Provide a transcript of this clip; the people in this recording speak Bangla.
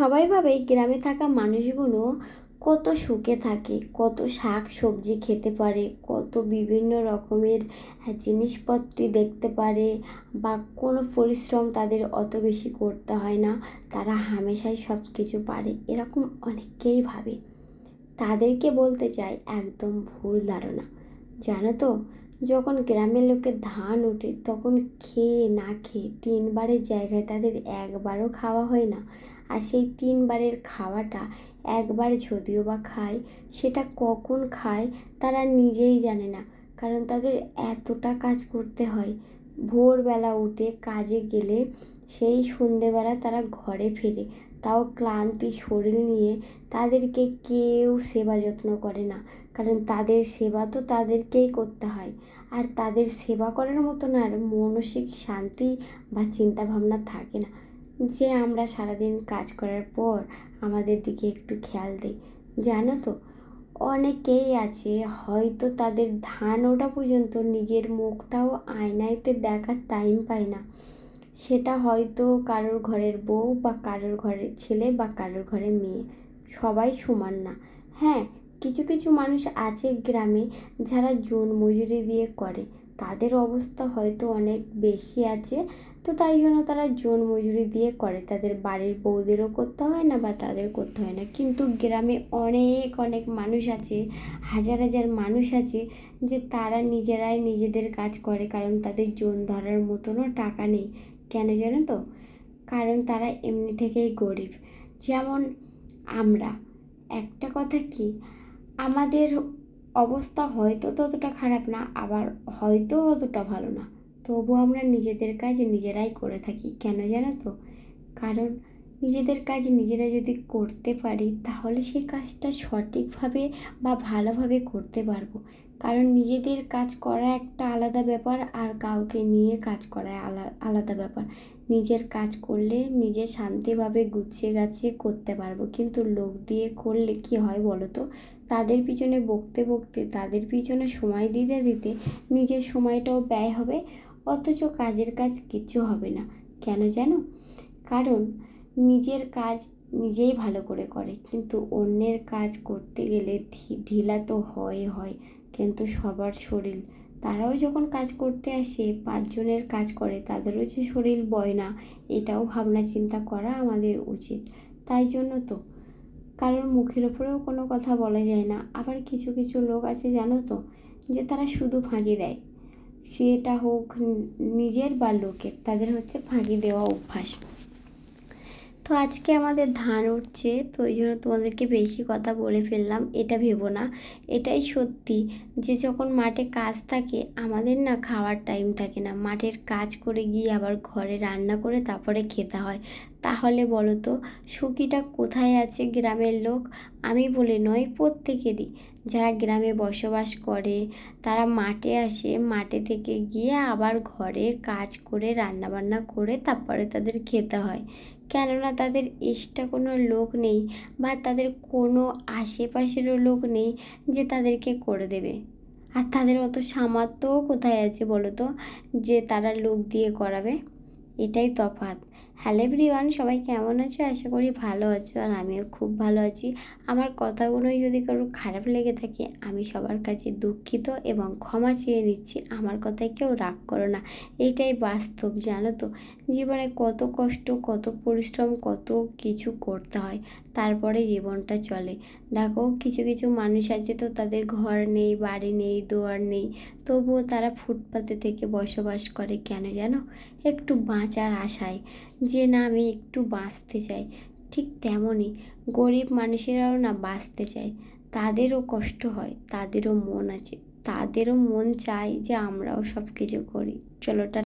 সবাই ভাবে গ্রামে থাকা মানুষগুলো কত সুখে থাকে কত শাক সবজি খেতে পারে কত বিভিন্ন রকমের হ্যাঁ, জিনিসপত্রই দেখতে পারে বা কোনো পরিশ্রম তাদের অত বেশি করতে হয় না। তারা হামেশাই সব কিছু পারে এরকম অনেকেই ভাবে। তাদেরকে বলতে চাই একদম ভুল ধারণা। জানো তো যখন গ্রামের লোকে ধান ওঠে তখন খেয়ে না খেয়ে তিনবারের জায়গায় তাদের একবারও খাওয়া হয় না। আর সেই তিনবারের খাওয়াটা একবার যদিও বা খায়, সেটা কখন খায় তারা নিজেই জানে না। কারণ তাদের এতটা কাজ করতে হয়। ভোরবেলা উঠে কাজে গেলে সেই সন্ধেবেলা তারা ঘরে ফেরে। তাও ক্লান্তি শরীর নিয়ে তাদেরকে কেউ সেবা যত্ন করে না। কারণ তাদের সেবা তো তাদেরকেই করতে হয়। আর তাদের সেবা করার মতন আর মানসিক শান্তি বা চিন্তাভাবনা থাকে না। যে আমরা সারাদিন কাজ করার পর আমাদের দিকে একটু খেয়াল দিই। জানো তো, অনেকেই আছে হয়তো তাদের ধান ওটা পর্যন্ত নিজের মুখটাও আয়নায়তে দেখার টাইম পায় না। সেটা হয়তো কারোর ঘরের বউ বা কারোর ঘরের ছেলে বা কারোর ঘরের মেয়ে, সবাই সমান না। হ্যাঁ কিছু কিছু মানুষ আছে গ্রামে যারা জন মজুরি দিয়ে করে। তাদের অবস্থা হয়তো অনেক বেশি আছে। তো তাই জন্য তারা জন মজুরি দিয়ে করে। তাদের বাড়ির বউদেরও করতে হয় না বা তাদের করতে হয় না। কিন্তু গ্রামে অনেক অনেক মানুষ আছে, হাজার হাজার মানুষ আছে যে তারা নিজেরাই নিজেদের কাজ করে। কারণ তাদের জন ধরার মতনও টাকা নেই। কেন জানো তো? কারণ তারা এমনি থেকেই গরিব। যেমন আমরা। একটা কথা কি? আমাদের অবস্থা হয়তো ততটা খারাপ না, আবার হয়তো অতটা ভালো না। তবু আমরা নিজেদের কাজ নিজেরাই করে থাকি, কেন জানো তো? কারণ নিজেদের কাজ নিজেরা যদি করতে পারি, তাহলে সেই কাজটা সঠিকভাবে বা ভালোভাবে করতে পারব। কারণ নিজেদের কাজ করা একটা আলাদা ব্যাপার, আর কাউকে নিয়ে কাজ করা আলাদা ব্যাপার। নিজের কাজ করলে নিজে শান্তিভাবে গুছিয়ে গাছিয়ে করতে পারব। কিন্তু লোক দিয়ে করলে কি হয় বলো তো তাদের পিছনে বকতে বকতে, তাদের পিছনে সময় দিতে দিতে নিজের সময়টাও ব্যয় হবে, অথচ কাজের কাজ কিচ্ছু হবে না। কেন জানো? কারণ নিজের কাজ নিজেই ভালো করে করে, কিন্তু অন্যের কাজ করতে গেলে ঢিলা তো হয় হয়, কিন্তু সবার শরীর তারাও যখন কাজ করতে আসে, পাঁচজনের কাজ করে, তাদেরও যে শরীর বয় না, এটাও ভাবনা চিন্তা করা আমাদের উচিত। তাই জন্য তো কারোর মুখের ওপরেও কোনো কথা বলা যায় না। আবার কিছু কিছু লোক আছে জানো তো, যে তারা শুধু ফাঁকি দেয়। সেটা হোক, নিজের বা লোকের, তাদের হচ্ছে ফাঁকি দেওয়া অভ্যাস। তো আজকে আমাদের ধান উঠছে, তো ওই জন্য তোমাদেরকে বেশি কথা বলে ফেললাম, এটা ভেবো না। এটাই সত্যি যে যখন মাঠে কাজ থাকে, আমাদের না খাওয়ার টাইম থাকে না। মাঠের কাজ করে গিয়ে আবার ঘরে রান্না করে তারপরে খেতে হয়। তাহলে বলো তো সুখীটা কোথায় আছে গ্রামের লোক? আমি বলে নয়, প্রত্যেকেরই। যারা গ্রামে বসবাস করে, তারা মাঠে আসে, মাঠে থেকে গিয়ে আবার ঘরে কাজ করে, রান্নাবান্না করে তারপরে তাদের খেতে হয়। কেননা তাদের এক্সট্রা কোনো লোক নেই বা তাদের কোনো আশেপাশেরও লোক নেই যে তাদেরকে করে দেবে। আর তাদের অত সামর্থ্যও কোথায় আছে বলো তো, যে তারা লোক দিয়ে করাবে? এটাই তফাৎ। হ্যালো এভরিওয়ান সবাই কেমন আছো? আশা করি ভালো আছো আর আমিও খুব ভালো আছি। আমার কথাগুলোই যদি কারও খারাপ লেগে থাকে, আমি সবার কাছে দুঃখিত এবং ক্ষমা চেয়ে নিচ্ছি। আমার কথায় কেউ রাগ করো না। এইটাই বাস্তব, জানো তো? জীবনে কত কষ্ট, কত পরিশ্রম, কত কিছু করতে হয়, তারপরে জীবনটা চলে। দেখো, কিছু কিছু মানুষ আছে তো তাদের ঘর নেই, বাড়ি নেই, দোয়ার নেই। তবুও তারা ফুটপাতে থেকে বসবাস করে কেন জানো? একটু বাঁচার আশায়। যে না আমি একটু বাঁচতে চাই, ঠিক তেমনই গরিব মানুষেরাও না বাঁচতে চায়। তাদেরও কষ্ট হয়, তাদেরও মন আছে, তাদেরও মন চায় যে আমরাও সব কিছু করি। চলো